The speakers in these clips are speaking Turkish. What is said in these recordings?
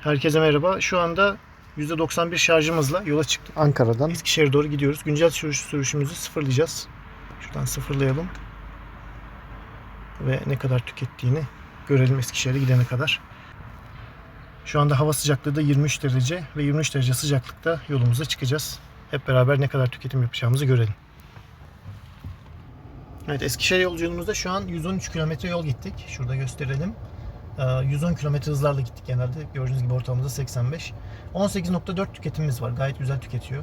Herkese merhaba. Şu anda %91 şarjımızla yola çıktık. Ankara'dan Eskişehir'e doğru gidiyoruz. Güncel sürüş sürüşümüzü sıfırlayacağız. Şuradan sıfırlayalım. Ve ne kadar tükettiğini görelim Eskişehir'e gidene kadar. Şu anda hava sıcaklığı da 23 derece ve 23 derece sıcaklıkta yolumuza çıkacağız. Hep beraber ne kadar tüketim yapacağımızı görelim. Evet Eskişehir yolculuğumuzda şu an 113 kilometre yol gittik. Şurada gösterelim. Ee, 110 kilometre hızlarla gittik genelde. Gördüğünüz gibi ortalamamızda 85. 18.4 tüketimimiz var. Gayet güzel tüketiyor.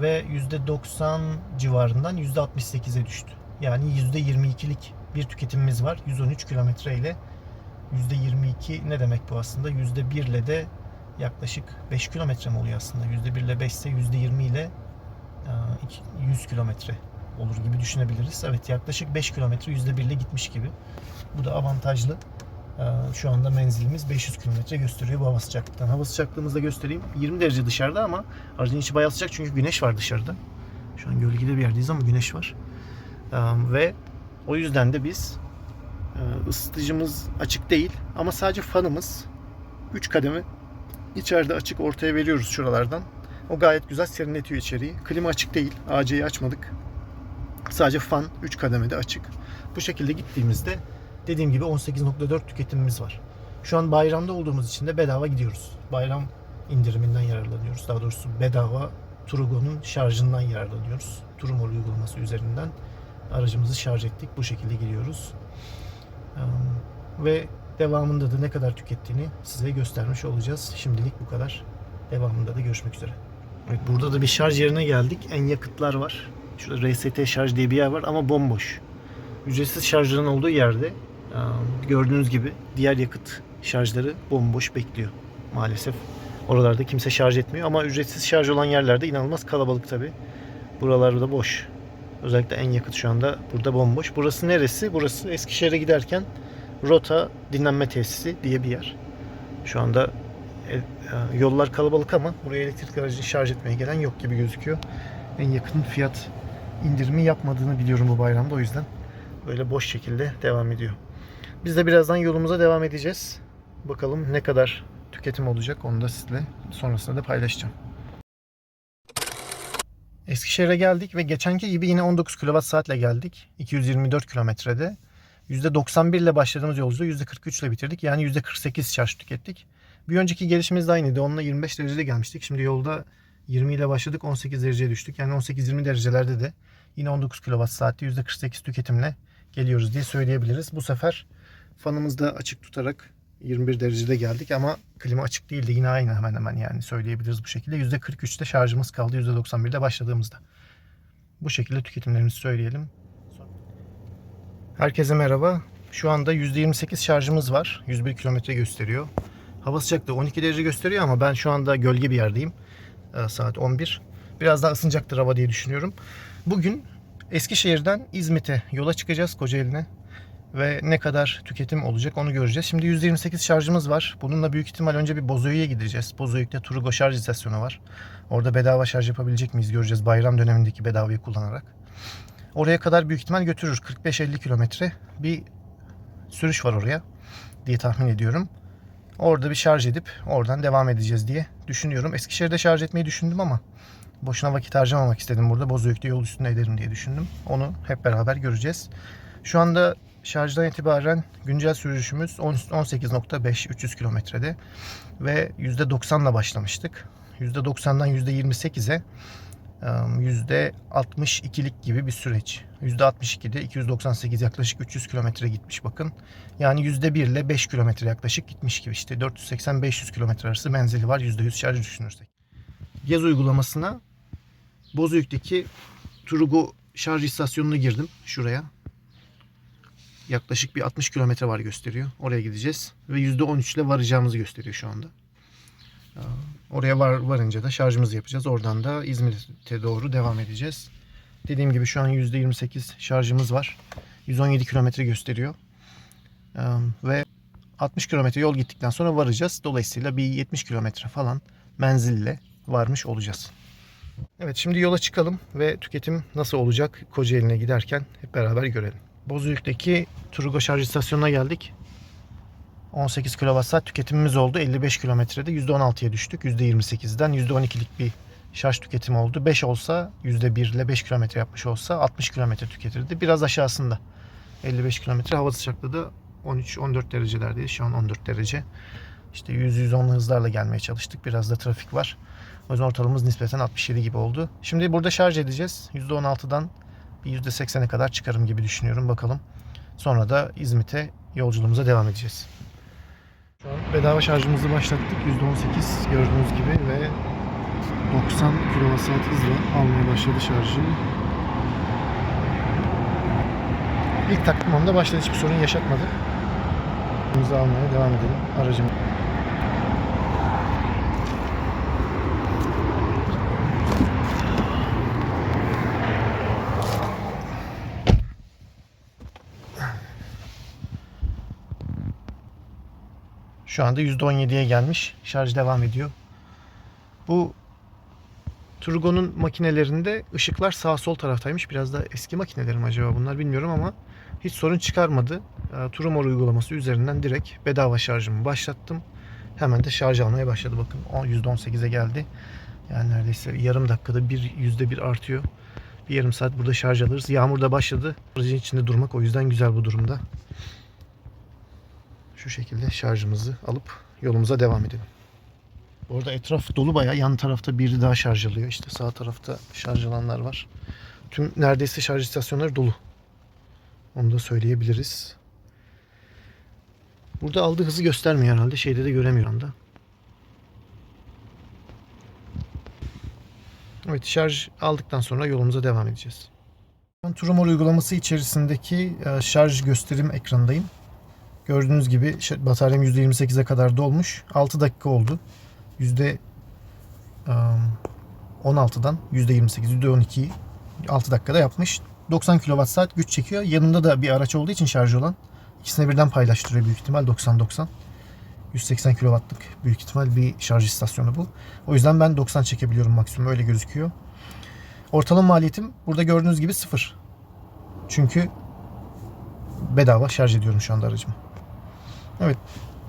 Ve %90 civarından %68'e düştü. Yani %22'lik bir tüketimimiz var. 113 kilometre ile %22 ne demek bu aslında? %1 ile de yaklaşık 5 kilometre mi oluyor aslında? %1 ile 5 ise %20 ile e, iki- 100 kilometre olur gibi düşünebiliriz. Evet yaklaşık 5 kilometre %1 ile gitmiş gibi. Bu da avantajlı. Ee, Şu anda menzilimiz 500 kilometre gösteriyor bu hava sıcaklığından. Hava sıcaklığımızı da göstereyim. 20 derece dışarıda ama aracın içi bayağı sıcak çünkü güneş var dışarıda. Şu an gölgede bir yerdeyiz ama güneş var. Ee, Ve o yüzden de biz e, ısıtıcımız açık değil ama sadece fanımız 3 kademe içeride açık ortaya veriyoruz şuralardan. O gayet güzel serinletiyor içeriği. Klima açık değil. AC'yi açmadık. Sadece fan 3 kademede açık. Bu şekilde gittiğimizde dediğim gibi 18.4 tüketimimiz var. Şu an bayramda olduğumuz için de bedava gidiyoruz. Bayram indiriminden yararlanıyoruz. Daha doğrusu bedava Turugo'nun şarjından yararlanıyoruz. Turumol uygulaması üzerinden aracımızı şarj ettik. Bu şekilde gidiyoruz. Ee, Ve devamında da ne kadar tükettiğini size göstermiş olacağız. Şimdilik bu kadar. Devamında da görüşmek üzere. Evet, burada da bir şarj yerine geldik. En yakıtlar var. Şurada RST şarj diye bir yer var ama bomboş. Ücretsiz şarjların olduğu yerde gördüğünüz gibi diğer yakıt şarjları bomboş bekliyor maalesef. Oralarda kimse şarj etmiyor ama ücretsiz şarj olan yerlerde inanılmaz kalabalık tabi. Buralarda boş. Özellikle en yakıt şu anda burada bomboş. Burası neresi? Burası Eskişehir'e giderken Rota Dinlenme Tesisi diye bir yer. Şu anda e, e, yollar kalabalık ama buraya elektrik aracını şarj etmeye gelen yok gibi gözüküyor. En yakın fiyat indirimi yapmadığını biliyorum bu bayramda o yüzden böyle boş şekilde devam ediyor. Biz de birazdan yolumuza devam edeceğiz. Bakalım ne kadar tüketim olacak onu da sizle sonrasında da paylaşacağım. Eskişehir'e geldik ve geçenki gibi yine 19 kWh ile geldik. 224 kilometrede. %91 ile başladığımız yolculuğu %43 ile bitirdik. Yani %48 şarj tükettik. Bir önceki gelişimiz de aynıydı. Onunla 25 derecede gelmiştik. Şimdi yolda 20 ile başladık 18 dereceye düştük. Yani 18-20 derecelerde de yine 19 kWh'te %48 tüketimle geliyoruz diye söyleyebiliriz. Bu sefer fanımızı da açık tutarak 21 derecede geldik ama klima açık değildi. Yine aynı hemen hemen yani söyleyebiliriz bu şekilde. %43'te şarjımız kaldı %91'de başladığımızda. Bu şekilde tüketimlerimizi söyleyelim. Herkese merhaba. Şu anda %28 şarjımız var. 101 kilometre gösteriyor. Hava sıcaklığı 12 derece gösteriyor ama ben şu anda gölge bir yerdeyim. Ee, Saat 11. Biraz daha ısınacaktır hava diye düşünüyorum. Bugün Eskişehir'den İzmit'e yola çıkacağız Kocaeli'ne. Ve ne kadar tüketim olacak onu göreceğiz. Şimdi 128 şarjımız var. Bununla büyük ihtimal önce bir Bozüyük'e gideceğiz. Bozüyük'te Turgo şarj istasyonu var. Orada bedava şarj yapabilecek miyiz göreceğiz bayram dönemindeki bedavayı kullanarak. Oraya kadar büyük ihtimal götürür. 45-50 kilometre bir sürüş var oraya diye tahmin ediyorum. Orada bir şarj edip oradan devam edeceğiz diye düşünüyorum. Eskişehir'de şarj etmeyi düşündüm ama boşuna vakit harcamamak istedim burada. Bozüyük'te yol üstünde ederim diye düşündüm. Onu hep beraber göreceğiz. Şu anda şarjdan itibaren güncel sürüşümüz 10 18.5 300 kilometrede ve %90 ile başlamıştık. %90'dan %28'e %62'lik gibi bir süreç. %62'de 298 yaklaşık 300 kilometre gitmiş bakın. Yani %1 ile 5 kilometre yaklaşık gitmiş gibi işte 480-500 kilometre arası menzili var %100 şarj düşünürsek. Gez uygulamasına Bozüyük'teki Turgo şarj istasyonuna girdim şuraya. Yaklaşık bir 60 kilometre var gösteriyor. Oraya gideceğiz ve %13 ile varacağımızı gösteriyor şu anda. Oraya var, varınca da şarjımızı yapacağız. Oradan da İzmir'e doğru devam edeceğiz. Dediğim gibi şu an %28 şarjımız var. 117 kilometre gösteriyor. Ve 60 kilometre yol gittikten sonra varacağız. Dolayısıyla bir 70 kilometre falan menzille varmış olacağız. Evet şimdi yola çıkalım ve tüketim nasıl olacak Kocaeli'ne giderken hep beraber görelim. Bozüyük'teki Turgo şarj istasyonuna geldik. 18 kWh tüketimimiz oldu. 55 kilometrede %16'ya düştük. %28'den %12'lik bir şarj tüketimi oldu. 5 olsa %1 ile 5 kilometre yapmış olsa 60 kilometre tüketirdi. Biraz aşağısında. 55 kilometre hava sıcaklığı da 13-14 derecelerdeyiz. Şu an 14 derece. İşte 100-110 hızlarla gelmeye çalıştık. Biraz da trafik var. O yüzden ortalamamız nispeten 67 gibi oldu. Şimdi burada şarj edeceğiz. %16'dan bir %80'e kadar çıkarım gibi düşünüyorum. Bakalım. Sonra da İzmit'e yolculuğumuza devam edeceğiz. Şu an bedava şarjımızı başlattık. %18 gördüğünüz gibi ve 90 kWh hızla almaya başladı şarjı. İlk taktım onda başladı hiçbir sorun yaşatmadı. Hızı almaya devam edelim aracım. Şu anda %17'ye gelmiş. Şarj devam ediyor. Bu Turgo'nun makinelerinde ışıklar sağ sol taraftaymış. Biraz da eski makineler mi acaba bunlar bilmiyorum ama hiç sorun çıkarmadı. E, Turumor uygulaması üzerinden direkt bedava şarjımı başlattım. Hemen de şarj almaya başladı. Bakın o %18'e geldi. Yani neredeyse yarım dakikada bir yüzde bir artıyor. Bir yarım saat burada şarj alırız. Yağmur da başladı. Aracın içinde durmak o yüzden güzel bu durumda. Şu şekilde şarjımızı alıp yolumuza devam edelim. Bu arada etraf dolu bayağı. Yan tarafta biri daha şarj alıyor. İşte sağ tarafta şarj alanlar var. Tüm neredeyse şarj istasyonları dolu. Onu da söyleyebiliriz. Burada aldığı hızı göstermiyor herhalde. Şeyde de göremiyorum da. Evet şarj aldıktan sonra yolumuza devam edeceğiz. Turumor uygulaması içerisindeki e, şarj gösterim ekranındayım. Gördüğünüz gibi bataryam %28'e kadar dolmuş. 6 dakika oldu. Yüzde ım, 16'dan %28, %12'yi 6 dakikada yapmış. 90 kWh güç çekiyor. Yanında da bir araç olduğu için şarj olan. İkisine birden paylaştırıyor büyük ihtimal 90-90. 180 kW'lık büyük ihtimal bir şarj istasyonu bu. O yüzden ben 90 çekebiliyorum maksimum öyle gözüküyor. Ortalama maliyetim burada gördüğünüz gibi sıfır. Çünkü bedava şarj ediyorum şu anda aracımı. Evet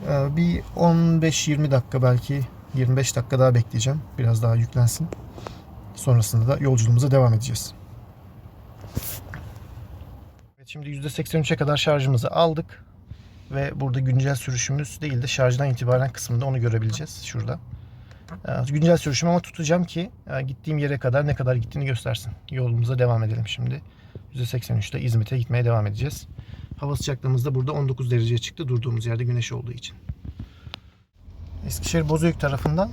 ee, bir 15-20 dakika belki 25 dakika daha bekleyeceğim. Biraz daha yüklensin. Sonrasında da yolculuğumuza devam edeceğiz. Evet, şimdi %83'e kadar şarjımızı aldık. Ve burada güncel sürüşümüz değil de şarjdan itibaren kısmında onu görebileceğiz şurada. Ee, Güncel sürüşüm ama tutacağım ki e, gittiğim yere kadar ne kadar gittiğini göstersin. Yolumuza devam edelim şimdi. %83'te İzmit'e gitmeye devam edeceğiz. Hava sıcaklığımız da burada 19 dereceye çıktı durduğumuz yerde güneş olduğu için. Eskişehir Bozüyük tarafından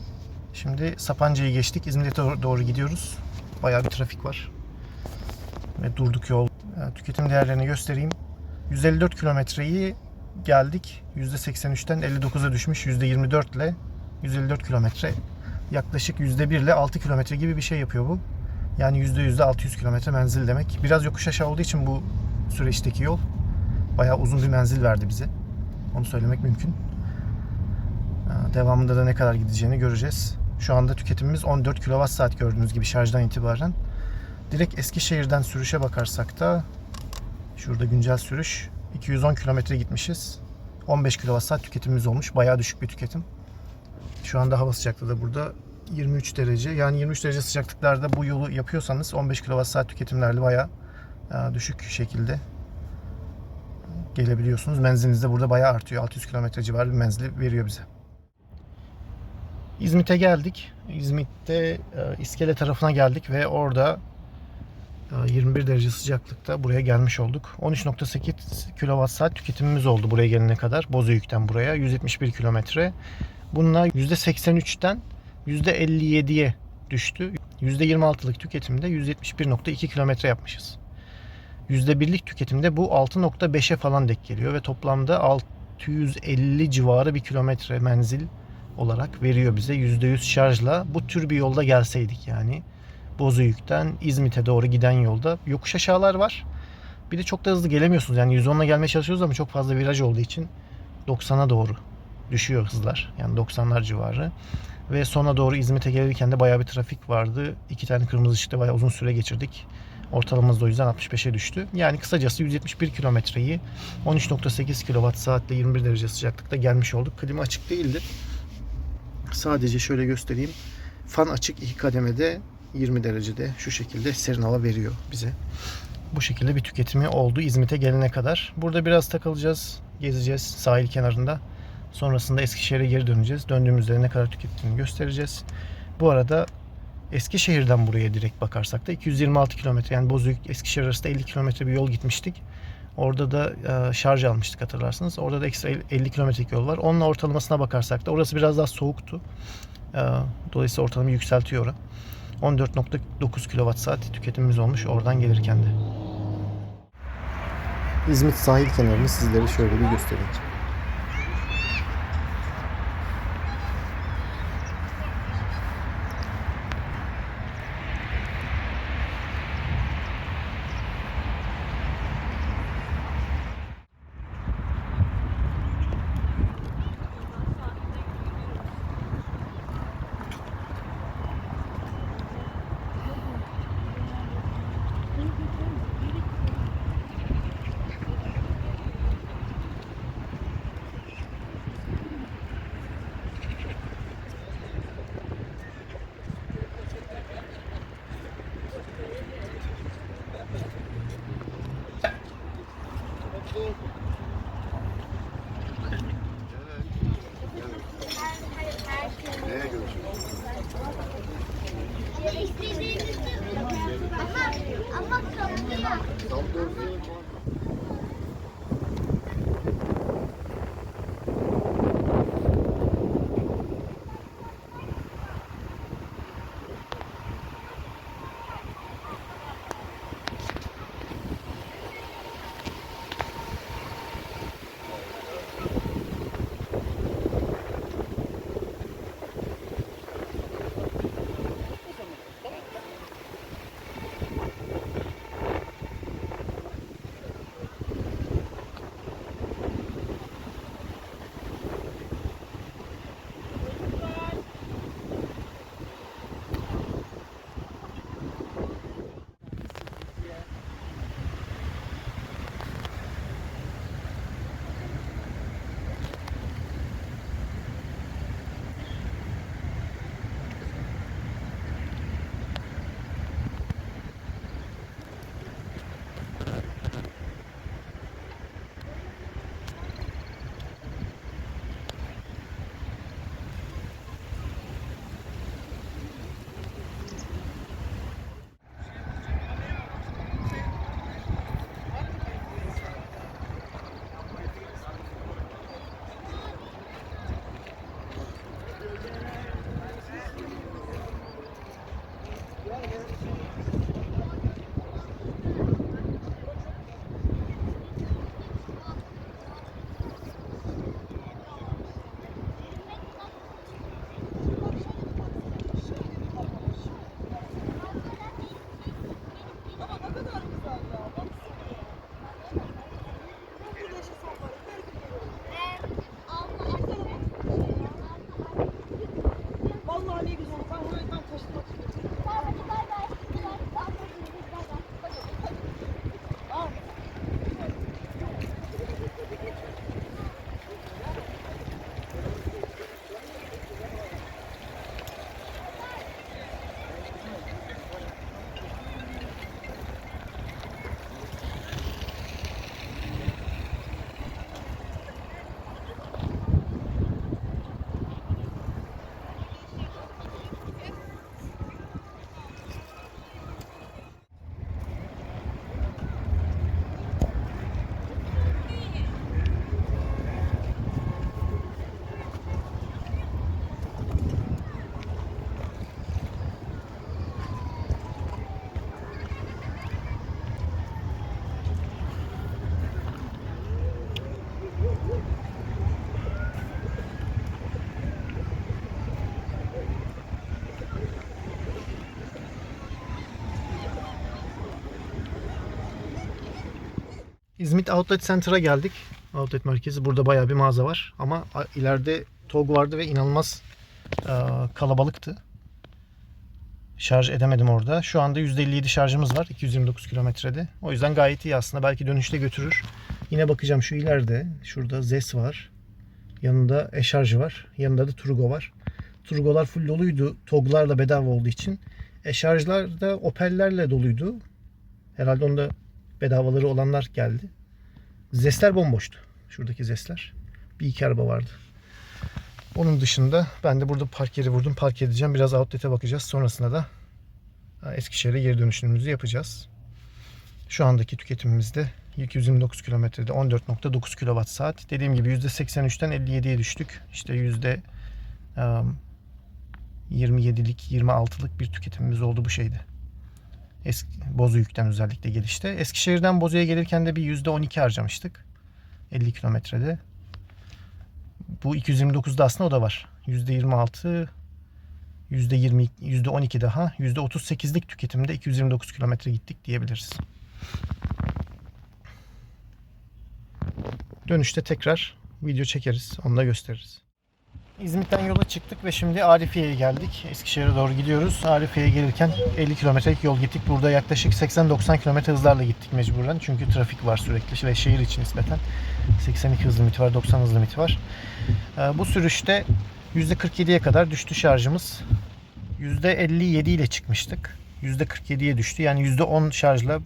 şimdi Sapanca'yı geçtik. İzmir'e doğru, gidiyoruz. Bayağı bir trafik var. Ve durduk yol. E, Tüketim değerlerini göstereyim. 154 kilometreyi geldik. %83'ten 59'a düşmüş. %24 ile 154 kilometre. Yaklaşık %1 ile 6 kilometre gibi bir şey yapıyor bu. Yani %100'de 600 kilometre menzil demek. Biraz yokuş aşağı olduğu için bu süreçteki yol bayağı uzun bir menzil verdi bize. Onu söylemek mümkün. Ee, Devamında da ne kadar gideceğini göreceğiz. Şu anda tüketimimiz 14 kWh gördüğünüz gibi şarjdan itibaren. Direkt Eskişehir'den sürüşe bakarsak da şurada güncel sürüş 210 kilometre gitmişiz. 15 kWh tüketimimiz olmuş. Bayağı düşük bir tüketim. Şu anda hava sıcaklığı da burada 23 derece. Yani 23 derece sıcaklıklarda bu yolu yapıyorsanız 15 kWh tüketimlerle bayağı e, düşük şekilde gelebiliyorsunuz. Menziliniz de burada bayağı artıyor. 600 kilometre civarı bir menzili veriyor bize. İzmit'e geldik. İzmit'te e, İskele tarafına geldik ve orada e, 21 derece sıcaklıkta buraya gelmiş olduk. 13.8 kWh tüketimimiz oldu buraya gelene kadar. Bozüyük'ten buraya 171 kilometre. Bununla %83'ten %57'ye düştü. %26'lık tüketimde 171.2 kilometre yapmışız. %1'lik tüketimde bu 6.5'e falan denk geliyor ve toplamda 650 civarı bir kilometre menzil olarak veriyor bize %100 şarjla. Bu tür bir yolda gelseydik yani Bozüyük'ten İzmit'e doğru giden yolda yokuş aşağılar var. Bir de çok da hızlı gelemiyorsunuz. Yani 110'la gelmeye çalışıyoruz ama çok fazla viraj olduğu için 90'a doğru düşüyor hızlar. Yani 90'lar civarı. Ve sona doğru İzmit'e gelirken de bayağı bir trafik vardı. İki tane kırmızı ışıkta bayağı uzun süre geçirdik. Ortalamamız da o yüzden 65'e düştü. Yani kısacası 171 kilometreyi 13.8 kWh saatte 21 derece sıcaklıkta gelmiş olduk. Klima açık değildi. Sadece şöyle göstereyim. Fan açık iki kademede 20 derecede şu şekilde serin hava veriyor bize. Bu şekilde bir tüketimi oldu İzmit'e gelene kadar. Burada biraz takılacağız, gezeceğiz sahil kenarında. Sonrasında Eskişehir'e geri döneceğiz. Döndüğümüzde ne kadar tükettiğini göstereceğiz. Bu arada Eskişehir'den buraya direkt bakarsak da 226 kilometre yani Bozüyük Eskişehir arasında 50 kilometre bir yol gitmiştik. Orada da e, şarj almıştık hatırlarsınız. Orada da ekstra 50 kilometrelik yol var. Onunla ortalamasına bakarsak da orası biraz daha soğuktu. E, dolayısıyla ortalamayı yükseltiyor orası. 14.9 kWh tüketimimiz olmuş oradan gelirken de. İzmit sahil kenarını sizlere şöyle bir göstereyim. İzmit Outlet Center'a geldik. Outlet merkezi. Burada bayağı bir mağaza var. Ama ileride TOG vardı ve inanılmaz e, kalabalıktı. Şarj edemedim orada. Şu anda %57 şarjımız var 229 kilometrede. O yüzden gayet iyi aslında. Belki dönüşte götürür. Yine bakacağım şu ileride. Şurada ZES var. Yanında e-şarjı var. Yanında da Turgo var. Turgolar full doluydu. Toglarla bedava olduğu için. E-şarjlar da Opel'lerle doluydu. Herhalde onda bedavaları olanlar geldi. Zesler bomboştu. Şuradaki zesler. Bir iki araba vardı. Onun dışında ben de burada park yeri vurdum. Park edeceğim. Biraz outlet'e bakacağız. Sonrasında da Eskişehir'e geri dönüşümümüzü yapacağız. Şu andaki tüketimimizde 229 kilometrede 14.9 kWh saat. Dediğim gibi %83'ten 57'ye düştük. İşte yüzde um, 27'lik 26'lık bir tüketimimiz oldu bu şeyde. Eski, Bozüyük'ten özellikle gelişte. Eskişehir'den Bozüyük'e gelirken de bir %12 harcamıştık. 50 kilometrede. Bu 229'da aslında o da var. %26 %20 %12 daha %38'lik tüketimde 229 kilometre gittik diyebiliriz. Dönüşte tekrar video çekeriz. Onu da gösteririz. İzmit'ten yola çıktık ve şimdi Arifiye'ye geldik. Eskişehir'e doğru gidiyoruz. Arifiye'ye gelirken 50 kilometrelik yol gittik. Burada yaklaşık 80-90 kilometre hızlarla gittik mecburen. Çünkü trafik var sürekli ve şehir için nispeten. 82 hız limiti var, 90 hız limiti var. Ee, Bu sürüşte %47'ye kadar düştü şarjımız. %57 ile çıkmıştık. %47'ye düştü. Yani %10 şarjla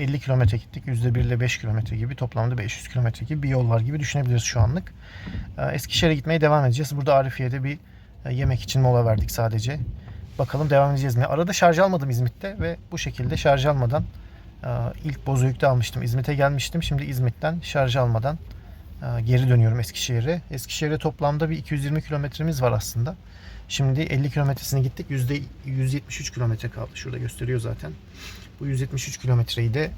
50 kilometre gittik. %1 ile 5 kilometre gibi toplamda 500 kilometre gibi bir yol var gibi düşünebiliriz şu anlık. Ee, Eskişehir'e gitmeye devam edeceğiz. Burada Arifiye'de bir e, yemek için mola verdik sadece. Bakalım devam edeceğiz mi? Arada şarj almadım İzmit'te ve bu şekilde şarj almadan e, ilk Bozüyük'te almıştım. İzmit'e gelmiştim. Şimdi İzmit'ten şarj almadan e, geri dönüyorum Eskişehir'e. Eskişehir'e toplamda bir 220 kilometremiz var aslında. Şimdi 50 kilometresini gittik. Yüzde 173 kilometre kaldı. Şurada gösteriyor zaten. Bu 173 kilometreyi de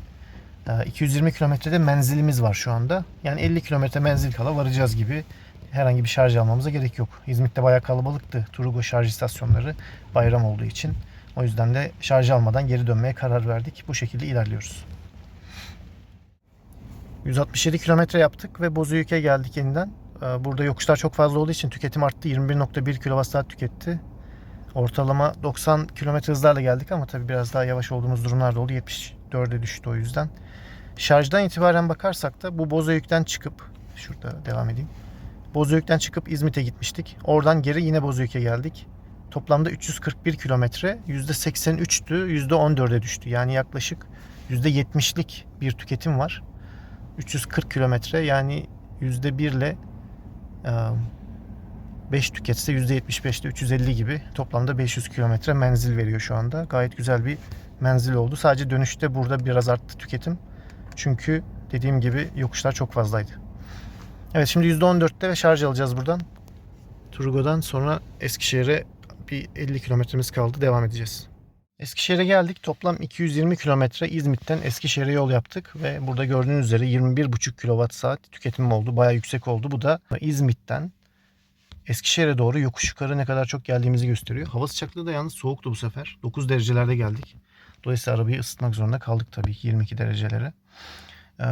e, 220 kilometrede menzilimiz var şu anda. Yani 50 kilometre menzil kala varacağız gibi. Herhangi bir şarj almamıza gerek yok. İzmit'te bayağı kalabalıktı Turgo şarj istasyonları bayram olduğu için. O yüzden de şarj almadan geri dönmeye karar verdik. Bu şekilde ilerliyoruz. 167 kilometre yaptık ve Bozüyük'e geldik yeniden. Ee, Burada yokuşlar çok fazla olduğu için tüketim arttı. 21.1 kWh tüketti. Ortalama 90 km hızlarla geldik ama tabii biraz daha yavaş olduğumuz durumlar da oldu. 74'e düştü o yüzden. Şarjdan itibaren bakarsak da bu Bozüyük'ten çıkıp şurada devam edeyim. Bozüyük'ten çıkıp İzmit'e gitmiştik. Oradan geri yine Bozüyük'e geldik. Toplamda 341 kilometre %83'tü %14'e düştü. Yani yaklaşık %70'lik bir tüketim var. 340 kilometre yani %1 ile 5 tüketse %75'te 350 gibi toplamda 500 kilometre menzil veriyor şu anda. Gayet güzel bir menzil oldu. Sadece dönüşte burada biraz arttı tüketim. Çünkü dediğim gibi yokuşlar çok fazlaydı. Evet şimdi %14'te ve şarj alacağız buradan. Turgo'dan sonra Eskişehir'e bir 50 kilometremiz kaldı. Devam edeceğiz. Eskişehir'e geldik. Toplam 220 kilometre İzmit'ten Eskişehir'e yol yaptık ve burada gördüğünüz üzere 21,5 kWh saat tüketimim oldu. Bayağı yüksek oldu. Bu da İzmit'ten Eskişehir'e doğru yokuş yukarı ne kadar çok geldiğimizi gösteriyor. Hava sıcaklığı da yalnız soğuktu bu sefer. 9 derecelerde geldik. Dolayısıyla arabayı ısıtmak zorunda kaldık tabii ki 22 derecelere. Ee,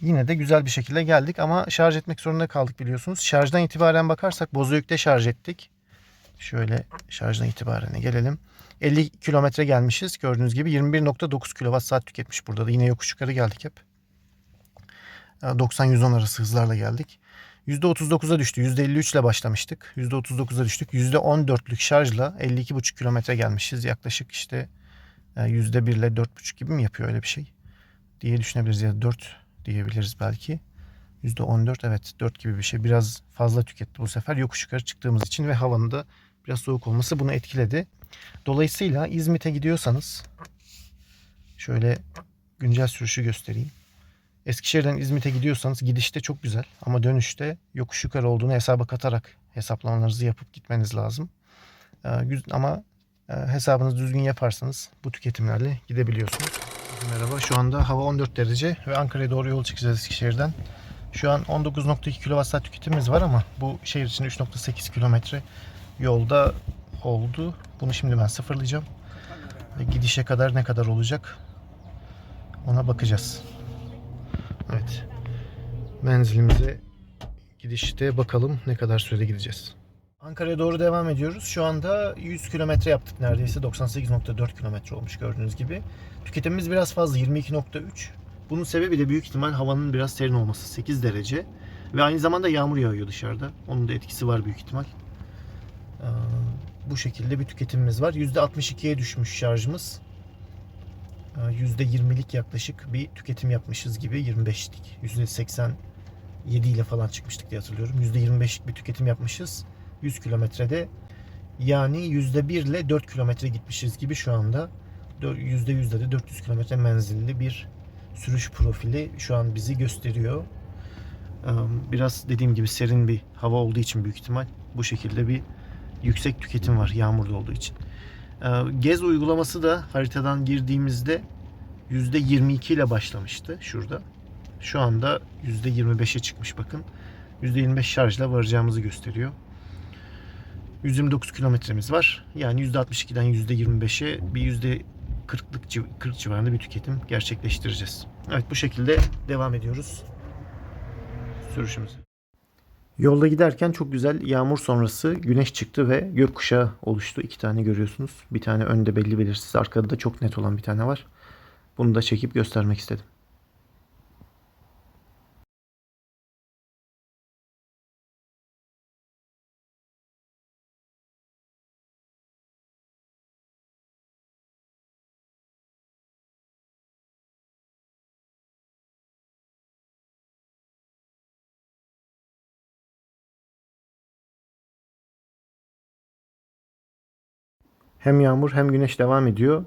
yine de güzel bir şekilde geldik ama şarj etmek zorunda kaldık biliyorsunuz. Şarjdan itibaren bakarsak Bozüyük'te şarj ettik. Şöyle şarjdan itibaren gelelim. 50 kilometre gelmişiz. Gördüğünüz gibi 21.9 kWh saat tüketmiş burada da. Yine yokuş yukarı geldik hep. 90-110 arası hızlarla geldik. %39'a düştü. %53 ile başlamıştık. %39'a düştük. %14'lük şarjla 52,5 kilometre gelmişiz. Yaklaşık işte %1 ile 4,5 gibi mi yapıyor öyle bir şey diye düşünebiliriz. Ya da 4 diyebiliriz belki. %14 evet 4 gibi bir şey. Biraz fazla tüketti bu sefer. Yokuş yukarı çıktığımız için ve havanın da biraz soğuk olması bunu etkiledi. Dolayısıyla İzmit'e gidiyorsanız şöyle güncel sürüşü göstereyim. Eskişehir'den İzmit'e gidiyorsanız gidişte çok güzel ama dönüşte yokuş yukarı olduğunu hesaba katarak hesaplamalarınızı yapıp gitmeniz lazım. Ee, Ama e, hesabınızı düzgün yaparsanız bu tüketimlerle gidebiliyorsunuz. Merhaba şu anda hava 14 derece ve Ankara'ya doğru yol çıkacağız Eskişehir'den. Şu an 19.2 kWh tüketimimiz var ama bu şehir için 3.8 kilometre yolda oldu. Bunu şimdi ben sıfırlayacağım. Gidişe kadar ne kadar olacak ona bakacağız. Evet. Menzilimize gidişte bakalım ne kadar sürede gideceğiz. Ankara'ya doğru devam ediyoruz. Şu anda 100 kilometre yaptık neredeyse. 98.4 kilometre olmuş gördüğünüz gibi. Tüketimimiz biraz fazla 22.3. Bunun sebebi de büyük ihtimal havanın biraz serin olması 8 derece. Ve aynı zamanda yağmur yağıyor dışarıda. Onun da etkisi var büyük ihtimal. Ee, bu şekilde bir tüketimimiz var. %62'ye düşmüş şarjımız. Ee, %20'lik yaklaşık bir tüketim yapmışız gibi 25'lik. %87 ile falan çıkmıştık diye hatırlıyorum. %25'lik bir tüketim yapmışız. 100 kilometrede. Yani %1 ile 4 kilometre gitmişiz gibi şu anda. Dö- %100'de de 400 kilometre menzilli bir sürüş profili şu an bizi gösteriyor. Ee, Biraz dediğim gibi serin bir hava olduğu için büyük ihtimal bu şekilde bir yüksek tüketim var yağmurlu olduğu için. Ee, Gez uygulaması da haritadan girdiğimizde %22 ile başlamıştı şurada. Şu anda %25'e çıkmış bakın. %25 şarjla varacağımızı gösteriyor. 129 kilometremiz var. Yani %62'den %25'e bir %40'lık civ- 40 civarında bir tüketim gerçekleştireceğiz. Evet bu şekilde devam ediyoruz sürüşümüze. Yolda giderken çok güzel yağmur sonrası güneş çıktı ve gökkuşağı oluştu. İki tane görüyorsunuz. Bir tane önde belli belirsiz. Arkada da çok net olan bir tane var. Bunu da çekip göstermek istedim. Hem yağmur hem güneş devam ediyor.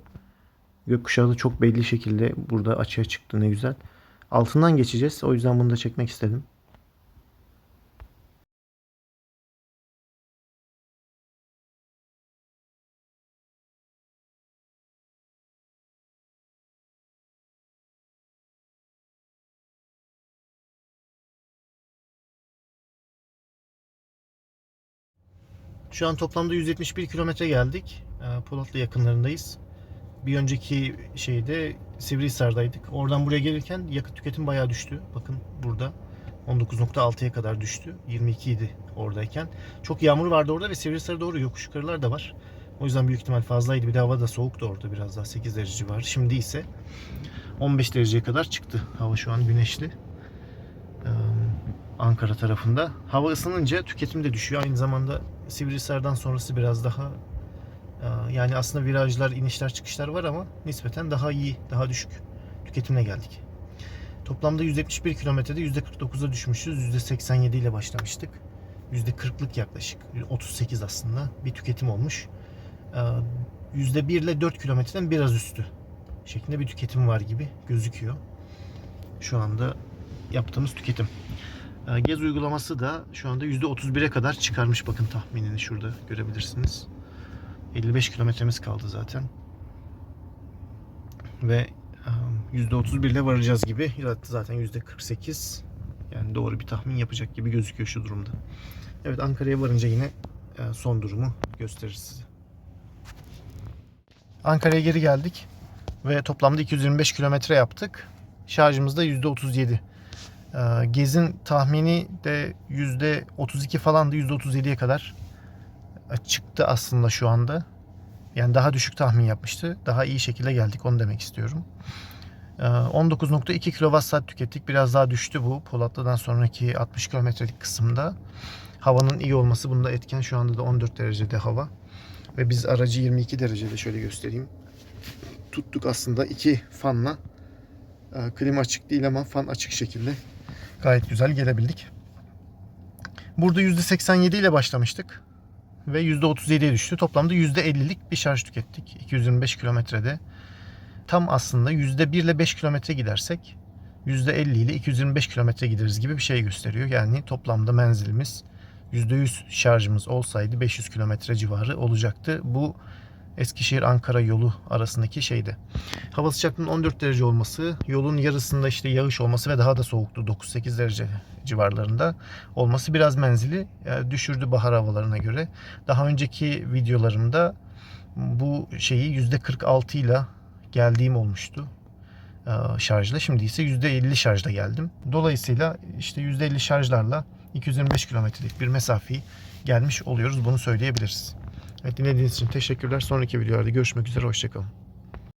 Gökkuşağı da çok belli şekilde burada açığa çıktı ne güzel. Altından geçeceğiz. O yüzden bunu da çekmek istedim. Şu an toplamda 171 kilometre geldik. Ee, Polatlı yakınlarındayız. Bir önceki şeyde Sivrihisar'daydık. Oradan buraya gelirken yakıt tüketim bayağı düştü. Bakın burada 19.6'ya kadar düştü. 22 idi oradayken. Çok yağmur vardı orada ve Sivrihisar'a doğru yokuş yukarılar da var. O yüzden büyük ihtimal fazlaydı. Bir de hava da soğuktu orada biraz daha 8 derece civarı. Şimdi ise 15 dereceye kadar çıktı. Hava şu an güneşli. Ee, Ankara tarafında. Hava ısınınca tüketim de düşüyor. Aynı zamanda Sivrihisar'dan sonrası biraz daha yani aslında virajlar, inişler, çıkışlar var ama nispeten daha iyi, daha düşük tüketimle geldik. Toplamda 171 kilometrede %49'a düşmüşüz. %87 ile başlamıştık. %40'lık yaklaşık. 38 aslında bir tüketim olmuş. Ee, %1 ile 4 kilometreden biraz üstü şeklinde bir tüketim var gibi gözüküyor. Şu anda yaptığımız tüketim. Ee, Gez uygulaması da şu anda %31'e kadar çıkarmış bakın tahminini şurada görebilirsiniz. 55 kilometremiz kaldı zaten. Ve e, %31 ile varacağız gibi. Zaten %48 yani doğru bir tahmin yapacak gibi gözüküyor şu durumda. Evet Ankara'ya varınca yine son durumu gösterir size. Ankara'ya geri geldik ve toplamda 225 kilometre yaptık. Şarjımız da %37. Ee, Gez'in tahmini de %32 falandı %37'ye kadar çıktı aslında şu anda. Yani daha düşük tahmin yapmıştı. Daha iyi şekilde geldik onu demek istiyorum. Ee, 19.2 kWh tükettik. Biraz daha düştü bu. Polatlı'dan sonraki 60 kilometrelik kısımda. Havanın iyi olması bunda etken. Şu anda da 14 derecede hava. Ve biz aracı 22 derecede şöyle göstereyim. Tuttuk aslında iki fanla. Ee, Klima açık değil ama fan açık şekilde gayet güzel gelebildik. Burada %87 ile başlamıştık ve %37'ye düştü. Toplamda %50'lik bir şarj tükettik 225 kilometrede. Tam aslında %1 ile 5 kilometre gidersek %50 ile 225 kilometre gideriz gibi bir şey gösteriyor. Yani toplamda menzilimiz %100 şarjımız olsaydı 500 kilometre civarı olacaktı. Bu Eskişehir-Ankara yolu arasındaki şeydi. Hava sıcaklığının 14 derece olması, yolun yarısında işte yağış olması ve daha da soğuktu 9-8 derece civarlarında olması biraz menzili e, düşürdü bahar havalarına göre. Daha önceki videolarımda bu şeyi %46 ile geldiğim olmuştu e, şarjla. Şimdi ise %50 şarjla geldim. Dolayısıyla işte %50 şarjlarla 225 kilometrelik bir mesafeyi gelmiş oluyoruz. Bunu söyleyebiliriz. Evet dinlediğiniz için teşekkürler. Sonraki videolarda görüşmek üzere. Hoşçakalın.